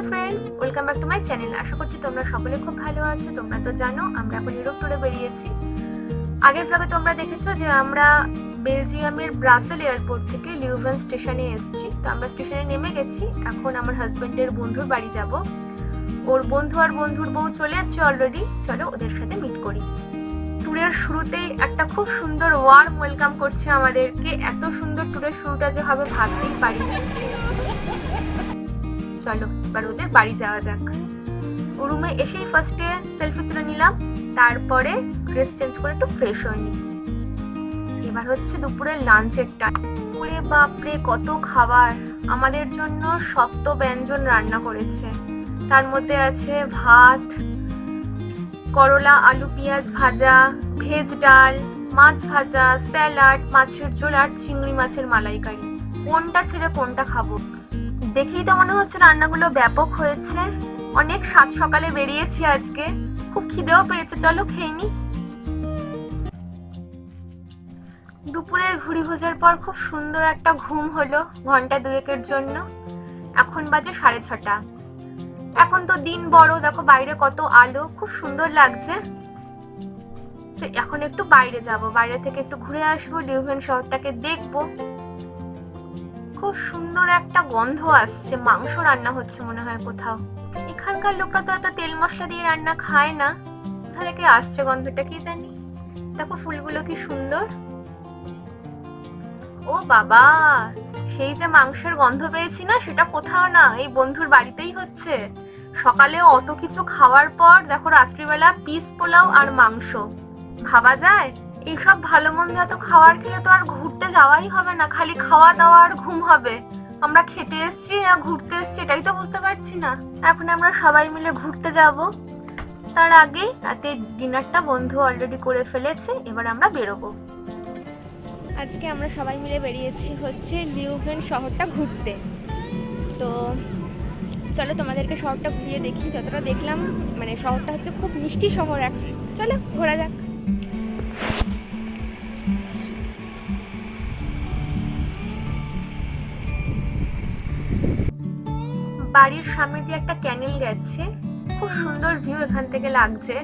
Hello friends, welcome back to my channel. আশা করছি তোমরা সকলে খুব ভালো আছো। তোমরা তো জানো, আমরা এখন ইউরোপ টুরে বেরিয়েছি। আগের ব্লগে তোমরা দেখেছ যে আমরা বেলজিয়ামের ব্রাসেল এয়ারপোর্ট থেকে লিউভেন স্টেশনে এসেছি। তো আমরা স্টেশনে নেমে গেছি। এখন আমার হাজবেন্ডের বন্ধুর বাড়ি যাব। ওর বন্ধু আর বন্ধুর বউ চলে এসছে অলরেডি চলো ওদের সাথে মিট করি। ট্যুরের শুরুতেই একটা খুব সুন্দর ওয়ার্ম ওয়েলকাম করছে আমাদেরকে। এত সুন্দর ট্যুরের শুরুটা যে হবে ভাবতেই পারিনি। চলো, এবার ওদের বাড়ি যাওয়া যাক। ও রুমে এসেই ফার্স্টে সেলফি তুলে নিলাম, তারপরে ড্রেস চেঞ্জ করে একটু ফ্রেশ হয়ে নিই। এবার হচ্ছে দুপুরের লাঞ্চের টাইম ওরে বাপরে, কত খাবার! আমাদের জন্য শক্ত ব্যঞ্জন রান্না করেছে। তার মধ্যে আছে ভাত, করলা, আলু, পেঁয়াজ ভাজা, ভেজ ডাল, মাছ ভাজা, স্যালাড, মাছের ঝোল আর চিংড়ি মাছের মালাইকারি। কোনটা ছেড়ে কোনটা খাব? দেখেই তো মনে হচ্ছে রান্নাগুলো ব্যাপক হয়েছে। অনেক সাত সকালে বেরিয়েছি আজকে। খুব খিদেও পেয়েছে, চলো খেয়ে নি। দুপুরের ঘুড়ি ভোজার পর খুব সুন্দর একটা ঘুম হলো ঘণ্টা দুয়েকের জন্য। এখন বাজে সাড়ে ছটা। এখন তো দিন বড়, দেখো বাইরে কত আলো, খুব সুন্দর লাগছে। এখন একটু বাইরে যাব, বাইরে থেকে একটু ঘুরে আসব লিউভেন শহরটাকে দেখব। খুব সুন্দর একটা গন্ধ আসছে। মাংস রান্না হচ্ছে মনে হয় কোথাও। এখানকার লোকরা তো এত তেল মশলা দিয়ে রান্না খায় না। তাহলে কি আসছে গন্ধটা কি জানি? দেখো ফুলগুলো কি সুন্দর। ও বাবা, সেই যে মাংসের গন্ধ পেয়েছি না, সেটা কোথাও না, এই বন্ধুর বাড়িতেই হচ্ছে। সকালে অত কিছু খাওয়ার পর, দেখো রাত্রিবেলা পিস পোলাও আর মাংস। ভাবা যায়? এইসব ভালো মন্দ এত খাবার খেলে তো আর ঘুরতে যাওয়াই হবে না, খালি খাওয়া দাওয়া আর ঘুম হবে। আমরা খেতে এসেছি না, ঘুরতে এসছি এটাই তো বুঝতে পারছি না। এখন আমরা সবাই মিলে ঘুরতে যাব। তার আগে রাতে ডিনারটা বন্ধু অলরেডি করে ফেলেছে, এবার আমরা বেরোবো। আজকে আমরা সবাই মিলে বেরিয়েছি হচ্ছে লিউভেন শহরটা ঘুরতে। তো চলো তোমাদেরকে শহরটা ঘুরিয়ে দেখি, যতটা দেখলাম মানে শহরটা হচ্ছে খুব মিষ্টি শহর এক। চলো ঘোরা যাক। বাড়ির সামনে দিয়ে একটা ক্যানেল গেছে। খুব সুন্দর ভিউ এখান থেকে লাগছে।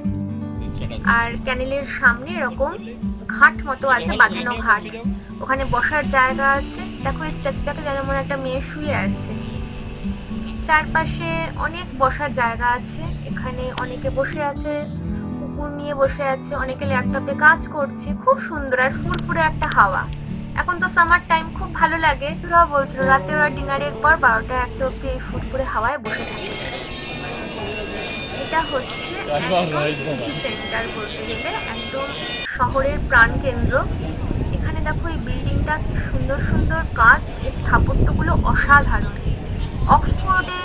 আর ক্যানেলের সামনে এরকম ঘাট মতো আছে বাঁধানো ঘাট। ওখানে বসার জায়গা আছে। দেখো স্ট্যাচুটাকে যেন মনে একটা মেয়ে শুয়ে আছে। চারপাশে অনেক বসার জায়গা আছে। এখানে অনেকে বসে আছে, কুকুর নিয়ে বসে আছে, অনেকে ল্যাপটপে কাজ করছে। খুব সুন্দর আর ফুরফুরে একটা হাওয়া। এখন তো সামার টাইম খুব ভালো লাগে। ওরা বলছিল রাতে ওরা ডিনারের পর বারোটা একটা অব্দি এই ফুরফুরে হাওয়ায় বসে থাকে। এটা হচ্ছে সেন্টার বলতে গেলে একদম শহরের প্রাণকেন্দ্র এখানে দেখো এই বিল্ডিংটা কি সুন্দর সুন্দর কাজ এর স্থাপত্যগুলো অসাধারণ। অক্সফোর্ডে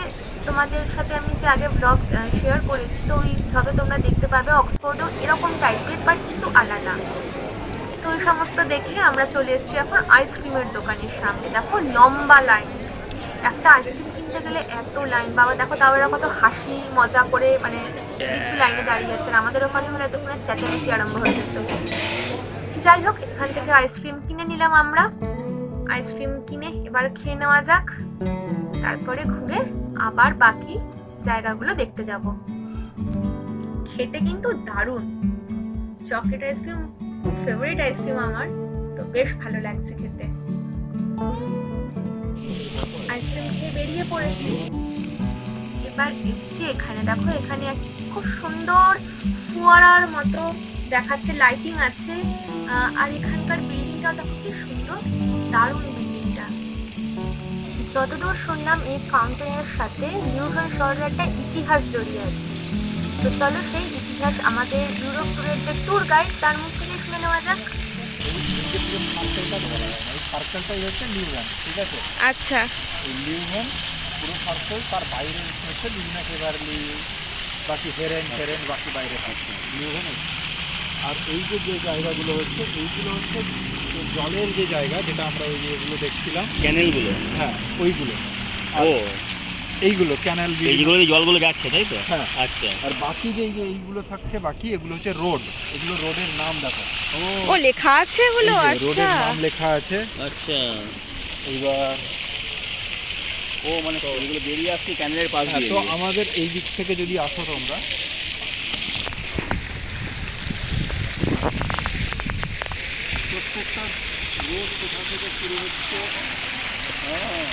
তোমাদের সাথে আমি যে আগে ব্লগ শেয়ার করেছি তো ওই ব্লগে তোমরা দেখতে পাবে অক্সফোর্ডও এরকম টাইপের বাট কিন্তু আলাদা। তো ওই সমস্ত দেখে আমরা চলে এসেছি এখন আইসক্রিমের দোকানের সামনে। দেখো লম্বা লাইন একটা আইসক্রিম কিনতে গেলে এত লাইন বাবা, দেখো তাও এরা কত হাসি, মজা করে মানে লাইনে দাঁড়িয়ে আছেন। আমাদের ওখানে হলে এতক্ষণে চেঁচামেচি আরম্ভ হয়ে যেত। যাই হোক, এখান থেকে আইসক্রিম কিনে নিলাম আমরা। আইসক্রিম কিনে এবার খেয়ে নেওয়া যাক। তারপরে ঘুরে আবার বাকি জায়গাগুলো দেখতে যাব। খেতে কিন্তু দারুণ। চকলেট আইসক্রিম ফেভারিট আইসক্রিম আমার, তো বেশ ভালো লাগছে খেতে। আইসক্রিম খেয়ে বেরিয়ে পড়েছি। এবার এসছি এখানে। দেখো, এখানে খুব সুন্দর ফোয়ারার মতো দেখাচ্ছে লাইটিং আছে। আর এখানকার বিল্ডিংটা দেখো কি সুন্দর, দারুণ বিল্ডিংটা যতদূর শুনলাম, এই ফাউন্টেনের সাথে নিউহান শহরের একটা ইতিহাস জড়িয়ে আছে। তো চলো সেই ইতিহাস আমাদের ইউরোপ ট্যুরের যে ট্যুর গাইড তার মুখ নেওয়া যাক সার্কেলটাই হচ্ছে লিউভ্যান ঠিক আছে আচ্ছা। পুরো সার্কেল তার বাইরে হচ্ছে বাকি হেরেন বাকি বাইরে থাকছে আর এই যে যে জায়গাগুলো হচ্ছে এইগুলো হচ্ছে জলের যে জায়গা যেটা আমরা ওই যে এগুলো দেখছিলাম ক্যানেলগুলো? হ্যাঁ ওইগুলো। ও। এইগুলো ক্যানেল এই যেগুলো দিয়ে জলগুলো যাচ্ছে তাই তো? হ্যাঁ। আচ্ছা। আর বাকি যে যে এইগুলো থাকছে বাকি এগুলো হচ্ছে রোড। এগুলো রোডের নাম দেখো। ও লেখা আছে এগুলো? আচ্ছা। নাম লেখা আছে। আচ্ছা। এইবার ও মানে এগুলো বেরিয়ে আসছে ক্যানেলের পাশ হ্যাঁ, দিয়ে তো আমাদের এই দিক থেকে যদি আসো তোমরা। প্রত্যেকটা রোড কোথা থেকে শুরু হচ্ছে? হ্যাঁ।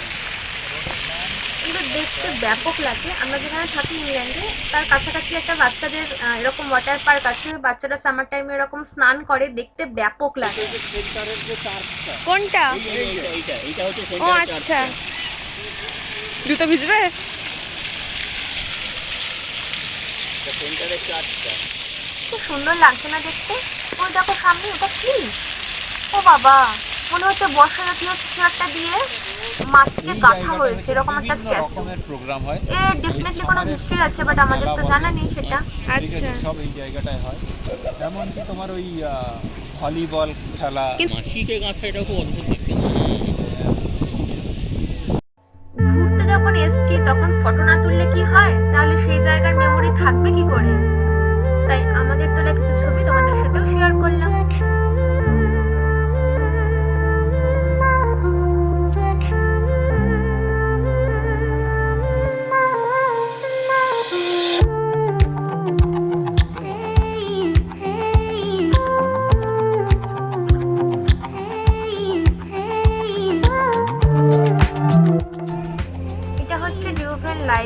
কিন্তু দেখতে ব্যাপক লাগে। আমরা যেখানে থাকি ইংল্যান্ডে, তার কাছাকাছি একটা বাচ্চাদের এরকম ওয়াটার পার্ক আছে। বাচ্চারা সামার টাইমে এরকম স্নান করে, দেখতে ব্যাপক লাগে। কোনটা? ও আচ্ছা। জুতো ভিজবে? খুব সুন্দর লাগছে না দেখতে। ওই দেখো সামনে ওটা কি? ও, বাবা। মনে হচ্ছে বর্ষা জাতীয় কিছু একটা দিয়ে মাছকে গাঁথা হয়েছে এরকম একটা স্ট্যাচু প্রোগ্রাম হয়। এ ডেফিনেটলি কোনো হিস্ট্রি আছে বাট আমাদের তো জানা নেই সেটা। আচ্ছা। সব এই জায়গাটায় হয়। এমনকি তোমার ওই ভলিবল খেলা। মাসিকে গাঁথা এটা খুব অদ্ভুত দেখতে ঘুরতে যখন এসছি তখন ফটো না তুললে কি হয়? তাহলে সেই জায়গার মেমোরি থাকবে কি করে?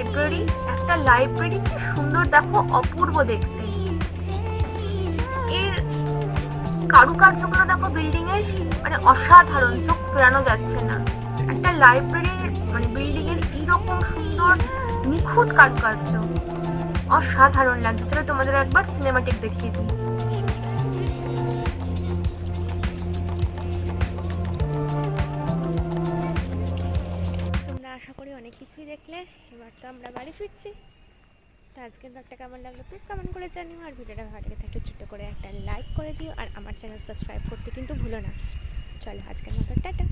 লাইব্রেরি একটা লাইব্রেরি কি সুন্দর দেখো, অপূর্ব দেখতে। এর কারুকার্যগুলো দেখো বিল্ডিং এর মানে অসাধারণ, চোখ ফেরানো যাচ্ছে না। একটা লাইব্রেরির মানে বিল্ডিং এর এরকম সুন্দর, নিখুঁত কারুকার্য। অসাধারণ লাগছে। তোমাদের একবার সিনেমাটিক দেখিয়ে দিই। করি অনেক কিছুই দেখলে, এবার তো আমরা বাড়ি ফিরছি। তো আজকের ব্লগটা কেমন লাগল প্লিজ কমেন্ট করে জানিও, আর ভিডিওটা ভালো লেগে থাকলে ছোট্ট করে একটা লাইক করে দিও, আর আমার চ্যানেল সাবস্ক্রাইব করতে কিন্তু ভুলো না। চলো আজকের মতো, টাটা।